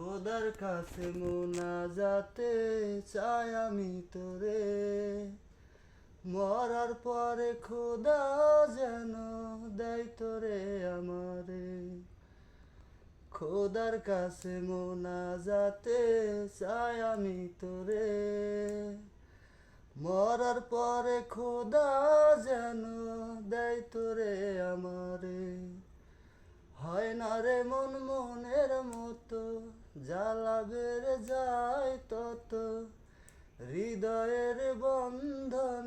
খোদার কাছে মোনা যাতে চাই আমি তোরে। মরার পরে খোদা যেন দেয় তোরে আমারে। খোদার কাছে মোনা যাতে চাই আমি তোরে। মরার পরে খোদা যেন দেয় তোরে আমারে। হয় না রে মন মনের মতো, জ্বালা বেড়ে যায় তত। হৃদয়ের বন্ধন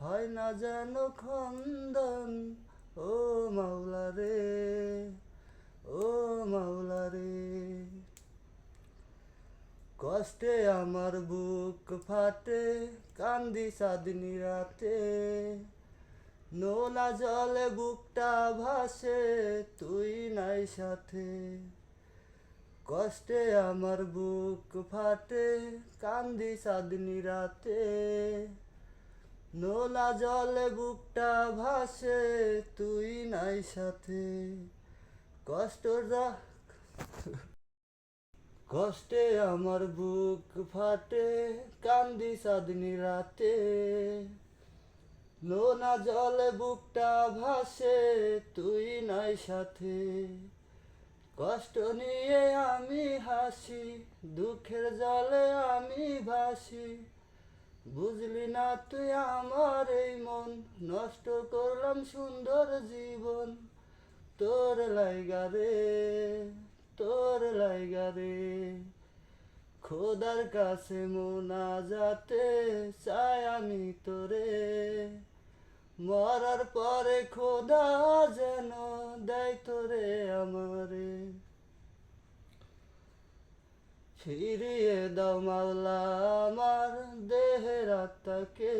হয় না যেন খন্দন। ও মাওলা রে, ও মাওলা রে। কষ্টে আমার বুক ফাটে, কান্দি সাদনি রাতে নোনা জলে বুকটা ভাসে, তুই নাই সাথে। কষ্টে আমার বুক ফাটে, কান্দি সাদনি রাতে। নোলা জলে বুকটা ভাসে, তুই নাই সাথে। কষ্ট কষ্টে আমার বুক ফাটে, কান্দি সাদনি রাতে। নোনা জলে বুকটা ভাসে, তুই নাই সাথে। কষ্ট নিয়ে আমি হাসি, দুঃখের জলে আমি ভাসি। বুঝলি না তুই আমার এই মন, নষ্ট করলাম সুন্দর জীবন। তোর লাইগা রে, তোর লাইগা রে। খোদার কাছে মোনা যাতে চাই আমি তোরে। মরার পরে খোদা যেন দেয় তোরে আমারে। ফিরিয়ে দাও মাওলা আমার দেহের আত্মাকে।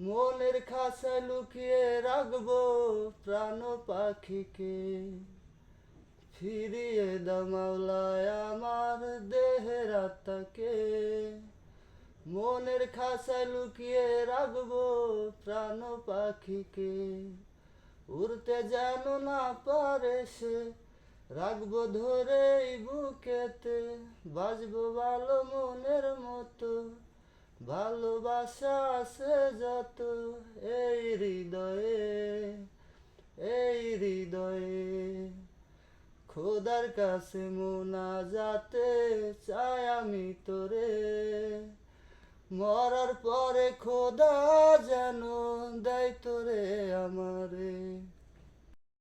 মনের খাসায় লুকিয়ে রাখব প্রাণ পাখিকে। ফিরিয়ে দাও মাওলা আমার দেহের আত্মাকে। মনের খাসায় লুকিয়ে রাখব প্রাণ পাখিকে। উড়তে যেন না পারে সে, রাখব ধরে বুকেতে। বাজবো ভালো মনের মতো, ভালোবাসা আছে যত এই হৃদয়ে এই হৃদয়ে। খোদার কাছে মোনা যাতে চাই আমি তোরে। মরার পরে খোদা